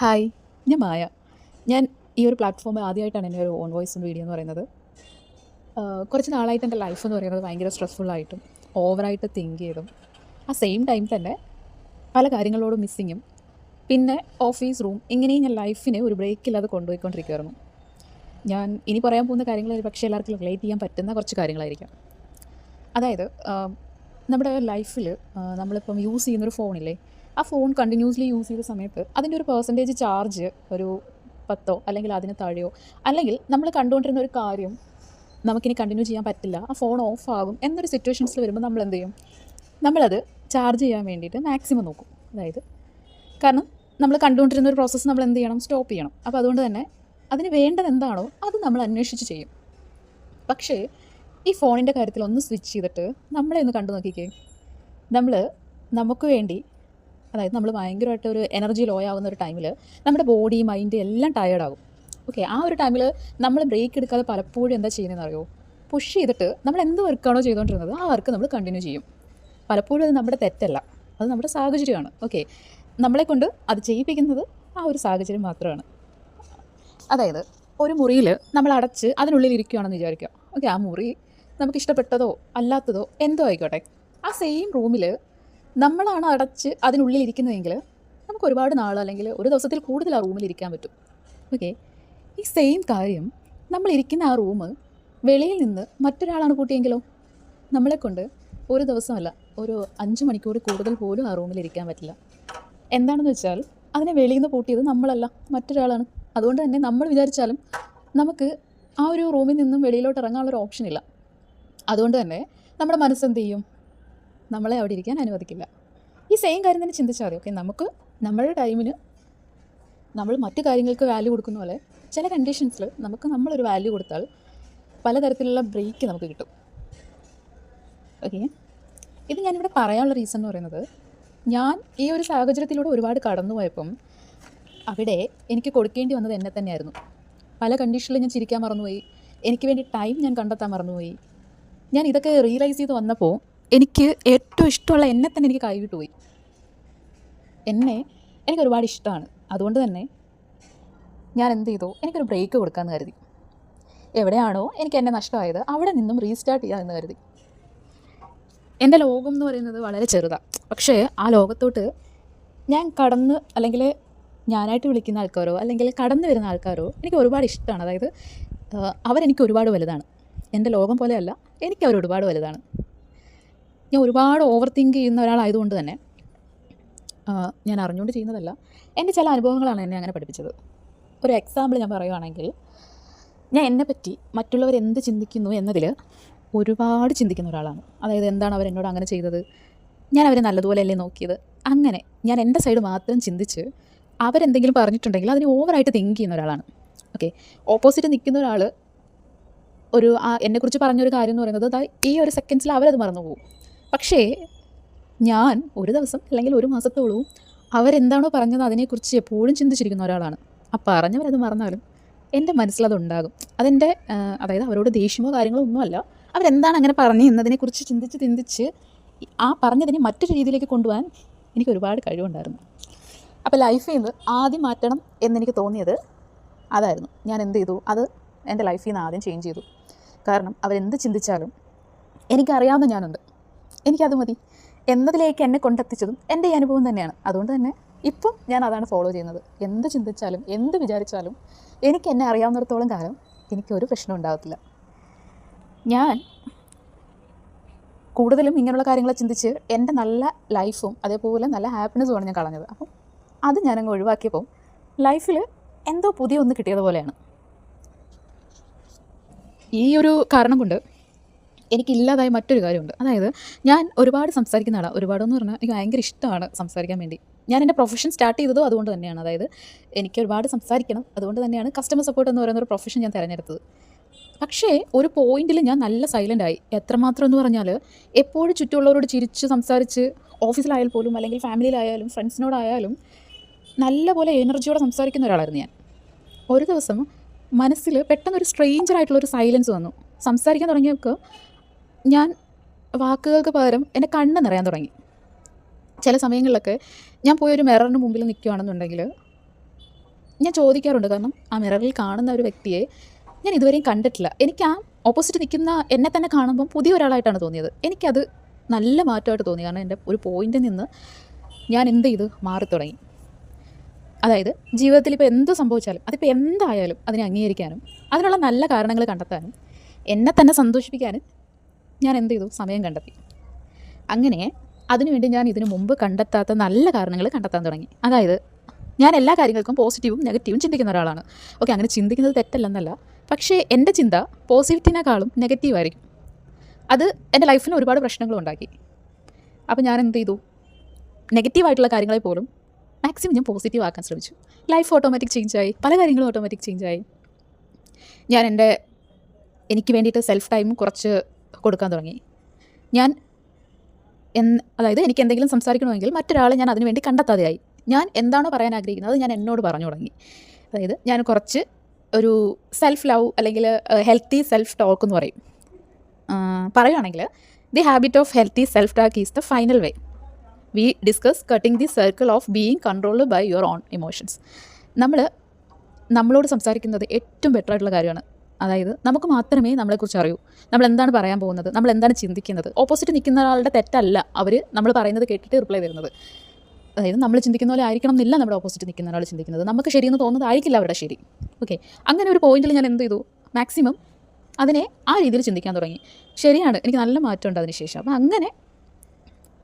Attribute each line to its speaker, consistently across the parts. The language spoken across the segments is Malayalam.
Speaker 1: ഹായ്. ഞാൻ മായ. ഞാൻ ഈ ഒരു പ്ലാറ്റ്ഫോമിൽ ആദ്യമായിട്ടാണ് എന്റെ ഒരു ഓൺ വോയിസ് വീഡിയോ എന്ന് പറയുന്നത്. കുറച്ച് നാളായിട്ട് എന്റെ ലൈഫ് എന്ന് പറയുന്നത് ഭയങ്കര സ്ട്രെസ്ഫുള്ളായിട്ടും ഓവറായിട്ട് തിങ്ക് ചെയ്തും ആ സെയിം ടൈം തന്നെ പല കാര്യങ്ങളോടും മിസ്സിങ്ങും പിന്നെ ഓഫീസ് റൂം ഇങ്ങനെയും ഞാൻ ലൈഫിനെ ഒരു ബ്രേക്കില്ലാതെ കൊണ്ടുപോയിക്കൊണ്ടിരിക്കുകയായിരുന്നു ഞാൻ ഇനി പറയാൻ പോകുന്ന കാര്യങ്ങൾ പക്ഷേ എല്ലാവർക്കും റിലേറ്റ് ചെയ്യാൻ പറ്റുന്ന കുറച്ച് കാര്യങ്ങളായിരിക്കാം. അതായത് നമ്മുടെ ലൈഫിൽ നമ്മളിപ്പം യൂസ് ചെയ്യുന്നൊരു ഫോണില്ലേ ആ ഫോൺ കണ്ടിന്യൂസ്ലി യൂസ് ചെയ്ത സമയത്ത് അതിന്റെ ഒരു പെർസെന്റേജ് ചാർജ് ഒരു പത്തോ അല്ലെങ്കിൽ അതിന് താഴെയോ അല്ലെങ്കിൽ നമ്മൾ കണ്ടുകൊണ്ടിരുന്ന ഒരു കാര്യം നമുക്കിനി കണ്ടിന്യൂ ചെയ്യാൻ പറ്റില്ല ആ ഫോൺ ഓഫ് ആകും എന്നൊരു സിറ്റുവേഷൻസിൽ വരുമ്പോൾ നമ്മൾ എന്ത് ചെയ്യും? നമ്മളത് ചാർജ് ചെയ്യാൻ വേണ്ടിയിട്ട് മാക്സിമം നോക്കും. അതായത് കാരണം നമ്മൾ കണ്ടുകൊണ്ടിരുന്ന ഒരു പ്രോസസ്സ് നമ്മൾ എന്ത് ചെയ്യണം? സ്റ്റോപ്പ് ചെയ്യണം. അപ്പോൾ അതുകൊണ്ട് തന്നെ അതിന് വേണ്ടത് എന്താണോ അത് നമ്മൾ അന്വേഷിച്ച് ചെയ്യും. പക്ഷേ ഈ ഫോണിന്റെ കാര്യത്തിൽ ഒന്ന് സ്വിച്ച് ചെയ്തിട്ട് നമ്മളെ ഒന്ന് കണ്ടു നോക്കിക്കേ. നമ്മൾ നമുക്ക് വേണ്ടി അതായത് നമ്മൾ ഭയങ്കരമായിട്ട് ഒരു എനർജി ലോ ആവുന്ന ഒരു ടൈമിൽ നമ്മുടെ ബോഡി മൈൻഡ് എല്ലാം ടയേർഡാകും ഓക്കെ ആ ഒരു ടൈമിൽ നമ്മൾ ബ്രേക്ക് എടുക്കാതെ പലപ്പോഴും എന്താ ചെയ്യുന്നതെന്ന് അറിയോ? പുഷ് ചെയ്തിട്ട് നമ്മൾ എന്ത് വർക്കാണോ ചെയ്തുകൊണ്ടിരുന്നത് ആ വർക്ക് നമ്മൾ കണ്ടിന്യൂ ചെയ്യും. പലപ്പോഴും അത് നമ്മുടെ തെറ്റല്ല. അത് നമ്മുടെ സാഹചര്യമാണ്. ഓക്കെ നമ്മളെ കൊണ്ട് അത് ചെയ്യിപ്പിക്കുന്നത് ആ ഒരു സാഹചര്യം മാത്രമാണ്. അതായത് ഒരു മുറിയിൽ നമ്മൾ അടച്ച് അതിനുള്ളിൽ ഇരിക്കുകയാണെന്ന് വിചാരിക്കുക. ഓക്കെ ആ മുറി നമുക്ക് ഇഷ്ടപ്പെട്ടതോ അല്ലാത്തതോ എന്തോ ആയിക്കോട്ടെ. ആ സെയിം റൂമിൽ നമ്മളാണ് അടച്ച് അതിനുള്ളിൽ ഇരിക്കുന്നതെങ്കിൽ നമുക്ക് ഒരുപാട് നാൾ അല്ലെങ്കിൽ ഒരു ദിവസത്തിൽ കൂടുതൽ ആ റൂമിൽ ഇരിക്കാൻ പറ്റും. ഓക്കെ ഈ സെയിം കാര്യം നമ്മൾ ഇരിക്കുന്ന ആ റൂം വെളിയിൽ നിന്ന് മറ്റൊരാളാണ് കൂട്ടിയെങ്കിലോ? നമ്മളെ കൊണ്ട് ഒരു ദിവസമല്ല ഒരു അഞ്ച് മണിക്കൂർ കൂടുതൽ പോലും ആ റൂമിൽ ഇരിക്കാൻ പറ്റില്ല. എന്താണെന്ന് വെച്ചാൽ അതിനെ വെളിയിൽ നിന്ന് പൂട്ടിയത് നമ്മളല്ല മറ്റൊരാളാണ്. അതുകൊണ്ട് തന്നെ നമ്മൾ വിചാരിച്ചാലും നമുക്ക് ആ ഒരു റൂമിൽ നിന്നും വെളിയിലോട്ട് ഇറങ്ങാനുള്ളൊരു ഓപ്ഷൻ ഇല്ല. അതുകൊണ്ട് തന്നെ നമ്മുടെ മനസ്സെന്ത് ചെയ്യും? നമ്മളെ അവിടെ ഇരിക്കാൻ അനുവദിക്കില്ല. ഈ സെയിം കാര്യം തന്നെ ചിന്തിച്ചാൽ മതി. ഓക്കെ നമുക്ക് നമ്മുടെ ടൈമിന് നമ്മൾ മറ്റു കാര്യങ്ങൾക്ക് വാല്യൂ കൊടുക്കുന്ന പോലെ ചില കണ്ടീഷൻസിൽ നമുക്ക് നമ്മളൊരു വാല്യൂ കൊടുത്താൽ പലതരത്തിലുള്ള ബ്രേക്ക് നമുക്ക് കിട്ടും. ഓക്കെ ഇത് ഞാനിവിടെ പറയാനുള്ള റീസൺ എന്ന് പറയുന്നത് ഞാൻ ഈ ഒരു സാഹചര്യത്തിലൂടെ ഒരുപാട് കടന്നു പോയപ്പം അവിടെ എനിക്ക് കൊടുക്കേണ്ടി വന്നത് എന്നെ തന്നെയായിരുന്നു. പല കണ്ടീഷനിലും ഞാൻ ചിരിക്കാൻ മറന്നുപോയി. എനിക്ക് വേണ്ടി ടൈം ഞാൻ കണ്ടെത്താൻ മറന്നുപോയി. ഞാൻ ഇതൊക്കെ റിയലൈസ് ചെയ്ത് വന്നപ്പോൾ എനിക്ക് ഏറ്റവും ഇഷ്ടമുള്ള എന്നെ തന്നെ എനിക്ക് കൈവിട്ട് പോയി. എന്നെ എനിക്ക് ഒരുപാട് ഇഷ്ടമാണ്. അതുകൊണ്ട് തന്നെ ഞാൻ എന്ത് ചെയ്തു? എനിക്കൊരു ബ്രേക്ക് കൊടുക്കാമെന്ന് കരുതി. എവിടെയാണോ എനിക്ക് എന്നെ നഷ്ടമായത് അവിടെ നിന്നും റീസ്റ്റാർട്ട് ചെയ്യാമെന്ന് കരുതി. എന്റെ ലോകം എന്ന് പറയുന്നത് വളരെ ചെറുതാണ് പക്ഷേ ആ ലോകത്തോട്ട് ഞാൻ കടന്ന് അല്ലെങ്കിൽ ഞാനായിട്ട് വിളിക്കുന്ന ആൾക്കാരോ അല്ലെങ്കിൽ കടന്നു വരുന്ന ആൾക്കാരോ എനിക്ക് ഒരുപാട് ഇഷ്ടമാണ്. അതായത് അവരെനിക്ക് ഒരുപാട് വലുതാണ്. എന്റെ ലോകം പോലെയല്ല എനിക്ക് അവർ ഒരുപാട് വലുതാണ്. ഞാൻ ഒരുപാട് ഓവർ തിങ്ക് ചെയ്യുന്ന ഒരാളായതുകൊണ്ട് തന്നെ ഞാൻ അറിഞ്ഞുകൊണ്ട് ചെയ്യുന്നതല്ല. എന്റെ ചില അനുഭവങ്ങളാണ് എന്നെ അങ്ങനെ പഠിപ്പിച്ചത്. ഒരു എക്സാമ്പിൾ ഞാൻ പറയുവാണെങ്കിൽ ഞാൻ എന്നെ പറ്റി മറ്റുള്ളവർ എന്ത് ചിന്തിക്കുന്നു എന്നതിൽ ഒരുപാട് ചിന്തിക്കുന്ന ഒരാളാണ്. അതായത് എന്താണ് അവർ എന്നോട് അങ്ങനെ ചെയ്തത്? ഞാൻ അവരെ നല്ലതുപോലെയല്ലേ നോക്കിയത്? അങ്ങനെ ഞാൻ എന്റെ സൈഡ് മാത്രം ചിന്തിച്ച് അവരെന്തെങ്കിലും പറഞ്ഞിട്ടുണ്ടെങ്കിൽ അതിന് ഓവറായിട്ട് തിങ്ക് ചെയ്യുന്ന ഒരാളാണ്. ഓക്കെ ഓപ്പോസിറ്റ് നിൽക്കുന്ന ഒരാൾ ഒരു എന്നെക്കുറിച്ച് പറഞ്ഞൊരു കാര്യം എന്ന് പറയുന്നത് ഈ ഒരു സെക്കൻഡ്സിൽ അവരത് മറന്നു പോകും പക്ഷേ ഞാൻ ഒരു ദിവസം അല്ലെങ്കിൽ ഒരു മാസത്തോളവും അവരെന്താണോ പറഞ്ഞത് അതിനെക്കുറിച്ച് എപ്പോഴും ചിന്തിച്ചിരിക്കുന്ന ഒരാളാണ്. ആ പറഞ്ഞവരത് മറന്നാലും എന്റെ മനസ്സിലത് ഉണ്ടാകും അതെന്റെ അതായത് അവരോട് ദേഷ്യമോ കാര്യങ്ങളോ ഒന്നുമല്ല. അവരെന്താണ് അങ്ങനെ പറഞ്ഞു എന്നതിനെക്കുറിച്ച് ചിന്തിച്ച് ചിന്തിച്ച് ആ പറഞ്ഞതിനെ മറ്റൊരു രീതിയിലേക്ക് കൊണ്ടുപോകാൻ എനിക്ക് ഒരുപാട് കഴിവുണ്ടായിരുന്നു. അപ്പോൾ ലൈഫിൽ നിന്ന് ആദ്യം മാറ്റണം എന്നെനിക്ക് തോന്നിയത് അതായിരുന്നു. ഞാൻ എന്ത് ചെയ്തു? അത് എന്റെ ലൈഫിൽ നിന്ന് ആദ്യം ചേഞ്ച് ചെയ്തു. കാരണം അവരെന്ത് ചിന്തിച്ചാലും എനിക്കറിയാവുന്ന ഞാനുണ്ട്. എനിക്കത് മതി. എന്നതിലേക്ക് എന്നെ കൊണ്ടെത്തിച്ചതും എന്റെ ഈ അനുഭവം തന്നെയാണ്. അതുകൊണ്ട് തന്നെ ഇപ്പം ഞാൻ അതാണ് ഫോളോ ചെയ്യുന്നത്. എന്ത് ചിന്തിച്ചാലും എന്ത് വിചാരിച്ചാലും എനിക്ക് എന്നെ അറിയാവുന്നിടത്തോളം കാലം എനിക്കൊരു പ്രശ്നം ഉണ്ടാകത്തില്ല ഞാൻ കൂടുതലും ഇങ്ങനെയുള്ള കാര്യങ്ങളെ ചിന്തിച്ച് എന്റെ നല്ല ലൈഫും അതേപോലെ നല്ല ഹാപ്പിനെസ്സുമാണ് ഞാൻ കളഞ്ഞത്. അപ്പം അത് ഞാനങ്ങ് ഒഴിവാക്കിയപ്പോൾ ലൈഫിൽ എന്തോ പുതിയ ഒന്ന് കിട്ടിയതുപോലെയാണ് ഈ ഒരു കാരണം കൊണ്ട് എനിക്കില്ലാതായ മറ്റൊരു കാര്യമുണ്ട്. അതായത് ഞാൻ ഒരുപാട് സംസാരിക്കുന്ന ആളാണ് ഒരുപാടെന്ന് പറഞ്ഞാൽ എനിക്ക് ഭയങ്കര ഇഷ്ടമാണ് സംസാരിക്കാൻ വേണ്ടി. ഞാൻ എന്റെ പ്രൊഫഷൻ സ്റ്റാർട്ട് ചെയ്തതും അതുകൊണ്ട് തന്നെയാണ്. അതായത് എനിക്ക് ഒരുപാട് സംസാരിക്കണം. അതുകൊണ്ട് തന്നെയാണ് കസ്റ്റമർ സപ്പോർട്ട് എന്ന് പറയുന്ന ഒരു പ്രൊഫഷൻ ഞാൻ തിരഞ്ഞെടുത്തത്. പക്ഷേ ഒരു പോയിന്റിൽ ഞാൻ നല്ല സൈലന്റ് ആയി. എത്രമാത്രം എന്ന് പറഞ്ഞാൽ എപ്പോഴും ചുറ്റുമുള്ളവരോട് ചിരിച്ച് സംസാരിച്ച് ഓഫീസിലായാൽ പോലും അല്ലെങ്കിൽ ഫാമിലിയിലായാലും ഫ്രണ്ട്സിനോടായാലും നല്ല പോലെ എനർജിയോടെ സംസാരിക്കുന്ന ഒരാളായിരുന്നു ഞാൻ. ഒരു ദിവസം മനസ്സിൽ പെട്ടെന്നൊരു സ്ട്രേഞ്ചർ ആയിട്ടുള്ളൊരു സൈലൻസ് വന്നു. സംസാരിക്കാൻ തുടങ്ങിയപ്പോൾ ഞാൻ വാക്കുകൾക്ക് പകരം എന്റെ കണ്ണ് നിറയാൻ തുടങ്ങി. ചില സമയങ്ങളിലൊക്കെ ഞാൻ പോയി ഒരു മിററിന് മുമ്പിൽ നിൽക്കുകയാണെന്നുണ്ടെങ്കിൽ ഞാൻ ചോദിക്കാറുണ്ട്. കാരണം ആ മിററിൽ കാണുന്ന ഒരു വ്യക്തിയെ ഞാൻ ഇതുവരെയും കണ്ടിട്ടില്ല. എനിക്ക് ആ ഓപ്പോസിറ്റ് നിൽക്കുന്ന എന്നെ തന്നെ കാണുമ്പം പുതിയ ഒരാളായിട്ടാണ് തോന്നിയത്. എനിക്കത് നല്ല മാറ്റമായിട്ട് തോന്നി. കാരണം എന്റെ ഒരു പോയിന്റിൽ നിന്ന് ഞാൻ എന്ത് ചെയ്തു? മാറി തുടങ്ങി. അതായത് ജീവിതത്തിൽ ഇപ്പോൾ എന്ത് സംഭവിച്ചാലും അതിപ്പോൾ എന്തായാലും അതിനെ അംഗീകരിക്കാനും അതിനുള്ള നല്ല കാരണങ്ങൾ കണ്ടെത്താനും എന്നെ തന്നെ സന്തോഷിപ്പിക്കാനും ഞാൻ എന്ത് ചെയ്തു? സമയം കണ്ടെത്തി. അങ്ങനെ അതിനുവേണ്ടി ഞാൻ ഇതിനു മുമ്പ് കണ്ടെത്താത്ത നല്ല കാരണങ്ങൾ കണ്ടെത്താൻ തുടങ്ങി. അതായത് ഞാൻ എല്ലാ കാര്യങ്ങൾക്കും പോസിറ്റീവും നെഗറ്റീവും ചിന്തിക്കുന്ന ഒരാളാണ്. ഓക്കെ അങ്ങനെ ചിന്തിക്കുന്നത് തെറ്റല്ലെന്നല്ല. പക്ഷേ എന്റെ ചിന്ത പോസിറ്റീവിനേക്കാളും നെഗറ്റീവായിരിക്കും അത് എന്റെ ലൈഫിന് ഒരുപാട് പ്രശ്നങ്ങൾ ഉണ്ടാക്കി. അപ്പോൾ ഞാൻ എന്ത് ചെയ്തു? നെഗറ്റീവായിട്ടുള്ള കാര്യങ്ങളെ പോലും മാക്സിമം ഞാൻ പോസിറ്റീവ് ആക്കാൻ ശ്രമിച്ചു. ലൈഫ് ഓട്ടോമാറ്റിക് ചേഞ്ചായി പല കാര്യങ്ങളും ഓട്ടോമാറ്റിക് ചേഞ്ചായി ഞാൻ എന്റെ എനിക്ക് വേണ്ടിയിട്ട് സെൽഫ് ടൈം കുറച്ച് കൊടുക്കാൻ തുടങ്ങി. ഞാൻ എന്ന് അതായത് എനിക്ക് എന്തെങ്കിലും സംസാരിക്കണമെങ്കിൽ മറ്റൊരാളെ ഞാൻ അതിനു വേണ്ടി കണ്ടെത്താതെയായി. ഞാൻ എന്താണോ പറയാൻ ആഗ്രഹിക്കുന്നത് അത് ഞാൻ എന്നോട് പറഞ്ഞു തുടങ്ങി. അതായത് ഞാൻ കുറച്ച് ഒരു സെൽഫ് ലവ് അല്ലെങ്കിൽ ഹെൽത്തി സെൽഫ് ടോക്ക് എന്ന് പറയും. പറയുകയാണെങ്കിൽ the habit of healthy self talk is the final way we discuss cutting the circle of being controlled by your own emotions നമ്മൾ നമ്മളോട് സംസാരിക്കുന്നത് ഏറ്റവും ബെറ്റർ ആയിട്ടുള്ള കാര്യമാണ്. അതായത് നമുക്ക് മാത്രമേ നമ്മളെക്കുറിച്ച് അറിയൂ. നമ്മൾ എന്താണ് പറയാൻ പോകുന്നത്? നമ്മൾ എന്താണ് ചിന്തിക്കുന്നത്? ഓപ്പോസിറ്റ് നിൽക്കുന്ന ഒരാളുടെ തെറ്റല്ല അവർ നമ്മൾ പറയുന്നത് കേട്ടിട്ട് റിപ്ലൈ തരുന്നത്. അതായത് നമ്മൾ ചിന്തിക്കുന്ന പോലെ ആയിരിക്കണം എന്നില്ല നമ്മുടെ ഓപ്പോസിറ്റ് നിൽക്കുന്ന ഒരാൾ ചിന്തിക്കുന്നത്. നമുക്ക് ശരിയെന്ന് തോന്നുന്നത് ആയിരിക്കില്ല അവരുടെ ശരി. ഓക്കെ അങ്ങനെ ഒരു പോയിന്റിൽ ഞാൻ എന്ത് ചെയ്തു? മാക്സിമം അതിനെ ആ രീതിയിൽ ചിന്തിക്കാൻ തുടങ്ങി. ശരിയാണ്. എനിക്ക് നല്ല മാറ്റമുണ്ട് അതിന് ശേഷം. അപ്പം അങ്ങനെ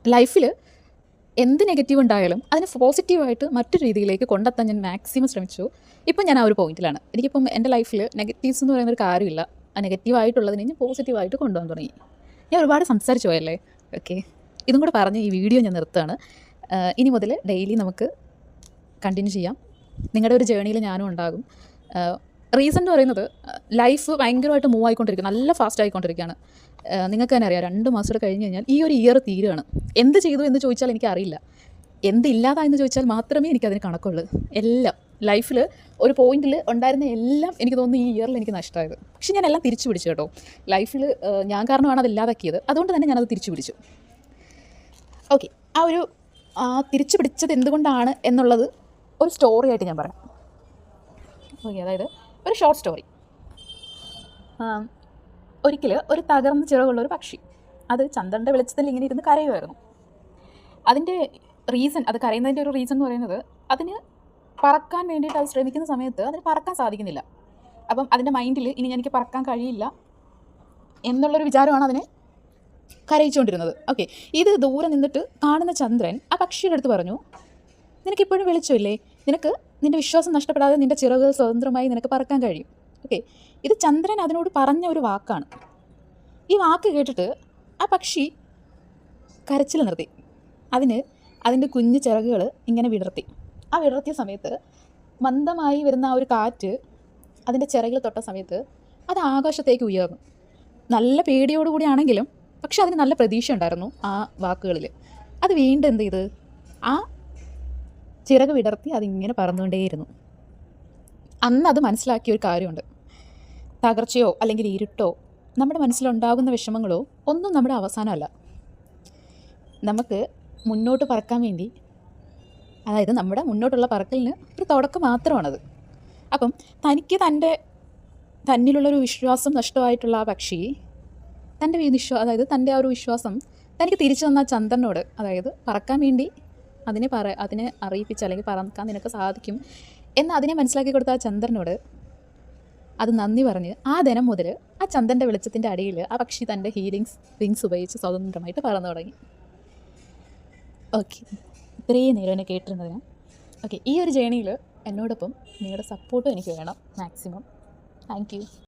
Speaker 1: ലൈഫിൽ എന്ത് നെഗറ്റീവ് ഉണ്ടായാലും അതിനെ പോസിറ്റീവായിട്ട് മറ്റു രീതിയിലേക്ക് കൊണ്ടെത്താൻ ഞാൻ മാക്സിമം ശ്രമിച്ചു. ഇപ്പം ഞാൻ ആ ഒരു പോയിന്റിലാണ് എനിക്കിപ്പം എന്റെ ലൈഫിൽ നെഗറ്റീവ്സ് എന്ന് പറയുന്ന ഒരു കാര്യമില്ല. ആ നെഗറ്റീവായിട്ടുള്ളതിനെ ഞാൻ പോസിറ്റീവായിട്ട് കൊണ്ടുപോകാൻ തുടങ്ങി. ഞാൻ ഒരുപാട് സംസാരിച്ചു പോയല്ലേ? ഓക്കെ ഇതും കൂടെ പറഞ്ഞ് ഈ വീഡിയോ ഞാൻ നിർത്തുകയാണ്. ഇനി മുതൽ ഡെയിലി നമുക്ക് കണ്ടിന്യൂ ചെയ്യാം. നിങ്ങളുടെ ഒരു ജേണിയിൽ ഞാനും ഉണ്ടാകും. റീസൺ എന്ന് പറയുന്നത് ലൈഫ് ഭയങ്കരമായിട്ട് മൂവ് ആയിക്കൊണ്ടിരിക്കും. നല്ല ഫാസ്റ്റ് ആയിക്കൊണ്ടിരിക്കുകയാണ്. നിങ്ങൾക്ക് തന്നെ അറിയാം രണ്ട് മാസം കഴിഞ്ഞ് കഴിഞ്ഞാൽ ഈ ഒരു ഇയർ തീരുകയാണ് എന്ത് ചെയ്തു എന്ന് ചോദിച്ചാൽ എനിക്ക് അറിയില്ല എന്ത് എന്ന് ചോദിച്ചാൽ മാത്രമേ എനിക്കതിന് കണക്കുള്ളൂ. എല്ലാം ലൈഫിൽ ഒരു പോയിന്റിൽ ഉണ്ടായിരുന്ന എല്ലാം എനിക്ക് തോന്നുന്നു ഈ ഇയറിൽ എനിക്ക് നഷ്ടമായത്. പക്ഷെ ഞാൻ എല്ലാം തിരിച്ചു പിടിച്ചു കേട്ടോ. ലൈഫിൽ ഞാൻ കാരണമാണ് അത് ഇല്ലാതാക്കിയത്. അതുകൊണ്ട് തന്നെ ഞാനത് തിരിച്ചു പിടിച്ചു. ഓക്കെ ആ ഒരു ആ തിരിച്ചു പിടിച്ചത് എന്തുകൊണ്ടാണ് എന്നുള്ളത് ഒരു സ്റ്റോറി ആയിട്ട് ഞാൻ പറയാം. ഓക്കെ അതായത് ഒരു ഷോർട്ട് സ്റ്റോറി ഒരിക്കൽ ഒരു തകർന്ന ചിറകുള്ള ഒരു പക്ഷി. അത് ചന്ദ്രന്റെ വെളിച്ചത്തിൽ ഇങ്ങനെ ഇരുന്ന് കരയുമായിരുന്നു. അതിന്റെ റീസൺ അത് കരയുന്നതിന്റെ ഒരു റീസൺ എന്ന് പറയുന്നത് അതിന് പറക്കാൻ വേണ്ടിയിട്ട് അത് ശ്രമിക്കുന്ന സമയത്ത് അതിന് പറക്കാൻ സാധിക്കുന്നില്ല. അപ്പം അതിന്റെ മൈൻഡിൽ ഇനി എനിക്ക് പറക്കാൻ കഴിയില്ല എന്നുള്ളൊരു വിചാരമാണ് അതിനെ കരയിച്ചുകൊണ്ടിരുന്നത്. ഓക്കെ ഇത് ദൂരെ നിന്നിട്ട് കാണുന്ന ചന്ദ്രൻ ആ പക്ഷിയുടെ അടുത്ത് പറഞ്ഞു നിനക്കിപ്പോഴും വെളിച്ചമില്ലേ? നിനക്ക് നിന്റെ വിശ്വാസം നഷ്ടപ്പെടാതെ നിന്റെ ചിറകുകൾ സ്വതന്ത്രമായി നിനക്ക് പറക്കാൻ കഴിയും. ഓക്കെ. ഇത് ചന്ദ്രൻ അതിനോട് പറഞ്ഞ ഒരു വാക്കാണ്. ഈ വാക്ക് കേട്ടിട്ട് ആ പക്ഷി കരച്ചിൽ നിർത്തി. അതിന് അതിന്റെ കുഞ്ഞു ചിറകുകൾ ഇങ്ങനെ വിടർത്തി. ആ വിടർത്തിയ സമയത്ത് മന്ദമായി വരുന്ന ആ ഒരു കാറ്റ് അതിന്റെ ചിറകിൽ തൊട്ട സമയത്ത് അത് ആകാശത്തേക്ക് ഉയർന്നു. നല്ല പേടിയോടുകൂടിയാണെങ്കിലും പക്ഷെ അതിന് നല്ല പ്രതീക്ഷ ഉണ്ടായിരുന്നു ആ വാക്കുകളിൽ. അത് വീണ്ടും എന്ത് ചെയ്ത്? ആ ചിറക് വിടർത്തി അതിങ്ങനെ പറന്നുകൊണ്ടേയിരുന്നു. അന്ന് അത് മനസ്സിലാക്കിയ ഒരു കാര്യമുണ്ട്. തകർച്ചയോ അല്ലെങ്കിൽ ഇരുട്ടോ നമ്മുടെ മനസ്സിലുണ്ടാകുന്ന വിഷമങ്ങളോ ഒന്നും നമ്മുടെ അവസാനമല്ല. നമുക്ക് മുന്നോട്ട് പറക്കാൻ വേണ്ടി അതായത് നമ്മുടെ മുന്നോട്ടുള്ള പറക്കലിന് ഒരു തുടക്കം മാത്രമാണത്. അപ്പം തനിക്ക് തന്റെ തന്നിലുള്ളൊരു വിശ്വാസം നഷ്ടമായിട്ടുള്ള ആ പക്ഷി തന്റെ വിശ്വാസം അതായത് തന്റെ ആ ഒരു വിശ്വാസം തനിക്ക് തിരിച്ചു തന്ന ചന്ദ്രനോട് അതായത് പറക്കാൻ വേണ്ടി അതിനെ പറ അതിനെ അറിയിപ്പിച്ച് അല്ലെങ്കിൽ പറക്കാൻ നിനക്ക് സാധിക്കും എന്ന് അതിനെ മനസ്സിലാക്കി കൊടുത്ത ആ ചന്ദ്രനോട് അത് നന്ദി പറഞ്ഞ് ആ ദിനം മുതൽ ആ ചന്ദന്റെ വെളിച്ചത്തിന്റെ അടിയിൽ ആ പക്ഷി തന്റെ ഹീലിങ്സ് വിങ്സ് ഉപയോഗിച്ച് സ്വതന്ത്രമായിട്ട് പറന്നു തുടങ്ങി. ഓക്കെ ഇത്രയും നേരം എന്നെ കേട്ടിരുന്നതിന്. ഓക്കെ ഈ ഒരു ജേണിയിൽ എന്നോടൊപ്പം നിങ്ങളുടെ സപ്പോർട്ടും എനിക്ക് വേണം മാക്സിമം താങ്ക് യു